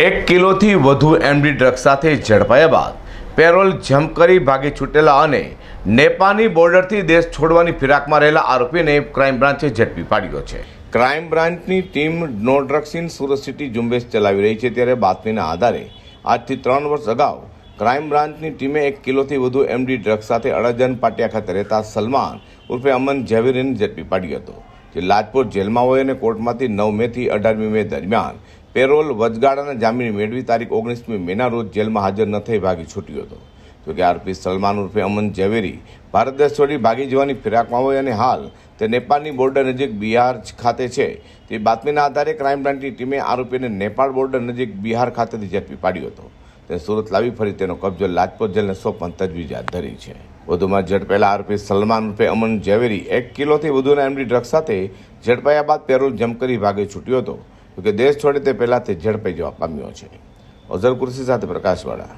એક કિલોથી વધુ MD drugs સાથે ઝડપાયા બાદ પેરોલ જમ્પ કરી ભાગી છૂટેલા અને નેપાળની બોર્ડરથી દેશ છોડવાની ફિરાકમાં રહેલા આરોપીને ક્રાઇમ બ્રાન્ચે ઝડપી પાડ્યો છે. ક્રાઇમ બ્રાન્ચની team no drugs in Surat city ઝુંબેશ ચલાવી રહી છે ત્યારે બાતમીના આધારે આજથી ત્રણ વર્ષ અગાઉ ક્રાઇમ બ્રાન્ચની ટીમે એક કિલોથી વધુ એમડી ડ્રગ્સ સાથે અડજન પાટિયા ખાતે રહેતા સલમાન ઉર્ફે અમન ઝવેરીને ઝડપી પાડ્યો હતો, જે લાજપોર જેલમાં હોય અને કોર્ટમાંથી નવ મેથી અઢારમી મે દરમિયાન પેરોલ વચગાળાના જામીન મેળવી તારીખ ઓગણીસમી મેના રોજ જેલમાં હાજર ન થઈ ભાગી છૂટ્યો હતો. જોકે આરોપી સલમાન ઉર્ફે અમન ઝવેરી ભારત દેશ છોડી ભાગી જવાની ફિરાકમાં હોય અને હાલ તે નેપાળની બોર્ડર નજીક બિહાર ખાતે છે. તે બાતમીના આધારે ક્રાઇમ બ્રાન્ચની ટીમે આરોપીને નેપાળ બોર્ડર નજીક બિહાર ખાતેથી ઝડપી પાડ્યો હતો. તે સુરત લાવી ફરી તેનો કબજો લાજપોત જેલને સોંપવાની તજવીજ હાથ ધરી છે. વધુમાં ઝડપેલા આરોપી સલમાન ઉર્ફે અમન ઝવેરી એક કિલોથી વધુના એમડી ડ્રગ્સ સાથે ઝડપાયા બાદ પેરોલ જમ કરી ભાગે છૂટ્યો હતો. જોકે દેશ છોડે તે પહેલાં તે ઝડપાઈ જવા પામ્યો છે. અઝર કુર્સી સાથે પ્રકાશવાળા.